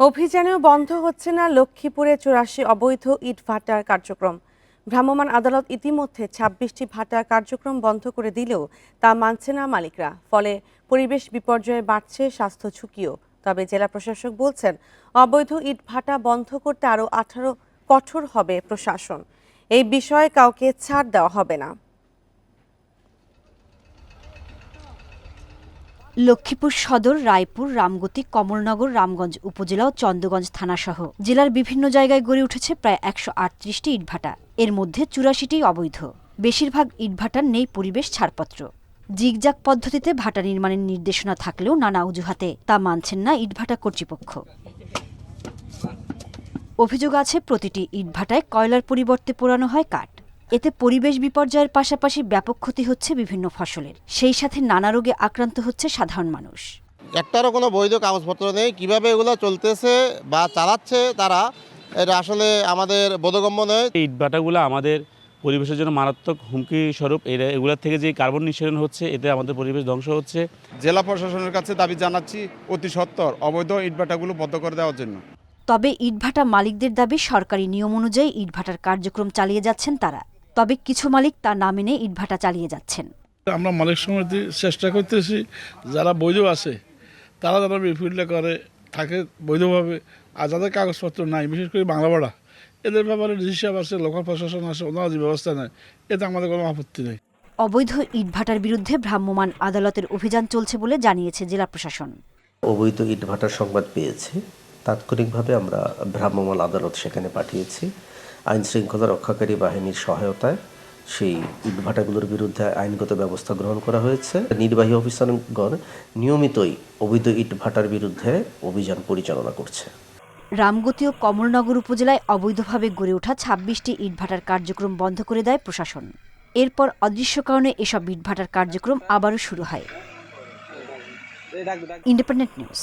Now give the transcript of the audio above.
অভিযানেও বন্ধ হচ্ছে না লক্ষ্মীপুরে চুরাশি অবৈধ ইট ভাটার কার্যক্রম। ভ্রাম্যমাণ আদালত ইতিমধ্যে ছাব্বিশটি ভাটার কার্যক্রম বন্ধ করে দিলেও তা মানছে না মালিকরা। ফলে পরিবেশ বিপর্যয়ে বাড়ছে স্বাস্থ্য ঝুঁকিও। তবে জেলা প্রশাসক বলছেন, অবৈধ ইট ভাটা বন্ধ করতে আরও আঠারো কঠোর হবে প্রশাসন। এই বিষয়ে কাউকে ছাড় দেওয়া হবে না। লক্ষ্মীপুর সদর, রায়পুর, রামগতি, কমলনগর, রামগঞ্জ উপজেলা ও চন্দ্রগঞ্জ থানাসহ। জেলার বিভিন্ন জায়গায় গড়ে উঠেছে প্রায় একশো আটত্রিশটি ইটভাটা। এর মধ্যে চুরাশিটি অবৈধ। বেশিরভাগ ইটভাটার নেই পরিবেশ ছাড়পত্র। জিগজাগ পদ্ধতিতে ভাটা নির্মাণের নির্দেশনা থাকলেও নানা অজুহাতে তা মানছেন না ইটভাটা কর্তৃপক্ষ। অভিযোগ আছে, প্রতিটি ইটভাটায় কয়লার পরিবর্তে পোড়ানো হয় কাঠ। এতে পরিবেশ বিপর্যয়ের পাশাপাশি ব্যাপক ক্ষতি হচ্ছে বিভিন্ন ফসলের। সেই সাথে নানা রোগে আক্রান্ত হচ্ছে সাধারণ মানুষ। একটারও কোনো বৈধ কাগজপত্র নেই। কীভাবে এগুলো চলতেছে বা চালাচ্ছে তারা এটা আসলে আমাদের বোধগম্য নয়। এই ইটভাটাগুলো আমাদের পরিবেশের জন্য মারাত্মক হুমকি স্বরূপ। এরা এগুলোর থেকে যে কার্বন নিঃসরণ হচ্ছে এতে আমাদের পরিবেশ ধ্বংস হচ্ছে। জেলা প্রশাসনের কাছে দাবি জানাচ্ছি অতি সত্বর অবৈধ ইটভাটাগুলো বন্ধ করে দেওয়ার জন্য। তবে ইটভাটা মালিকদের দাবি সরকারি নিয়ম অনুযায়ী ইটভাটার কার্যক্রম চালিয়ে যাচ্ছেন তারা। তবে কিছু মালিক তা না মেনে ইটভাটা চালিয়ে যাচ্ছেন। আমরা মালিক সমিতি চেষ্টা করতেছি যারা বৈধ আছে তারা যারা বিফিল্ডে করে থাকে বৈধভাবে। আর যাদের কাগজপত্র নাই বিশেষ করে বাংলা ভাড়া এদের ব্যাপারে হিসাব আছে লোকাল প্রশাসন আছে ওনারা যে ব্যবস্থা নেয় এতে আমাদের কোনো আপত্তি নেই। অবৈধ ইটভাটার বিরুদ্ধে ভ্রাম্যমাণ আদালতের অভিযান চলছে বলে জানিয়েছে জেলা প্রশাসন। অবৈধ ইটভাটার সংবাদ পেয়েছে। তাৎক্ষণিকভাবে আমরা ভ্রাম্যমাণ আদালত সেখানে পাঠিয়েছি। আইন শৃঙ্খলা রক্ষাকারী বাহিনীর সহায়তায় সেই ইটভাটাগুলোর বিরুদ্ধে আইনগত ব্যবস্থা গ্রহণ করা হয়েছে। নির্বাহী অফিসারগণ নিয়মিতই অবৈধ ইটভাটার বিরুদ্ধে অভিযান পরিচালনা করছে। রামগতি ও কমলনগর উপজেলায় অবৈধভাবে গড়ে ওঠা ছাব্বিশটি ইটভাটার কার্যক্রম বন্ধ করে দেয় প্রশাসন। এরপর অদৃশ্য কারণে এসব ইটভাটার কার্যক্রম আবারও শুরু হয়। Independent news.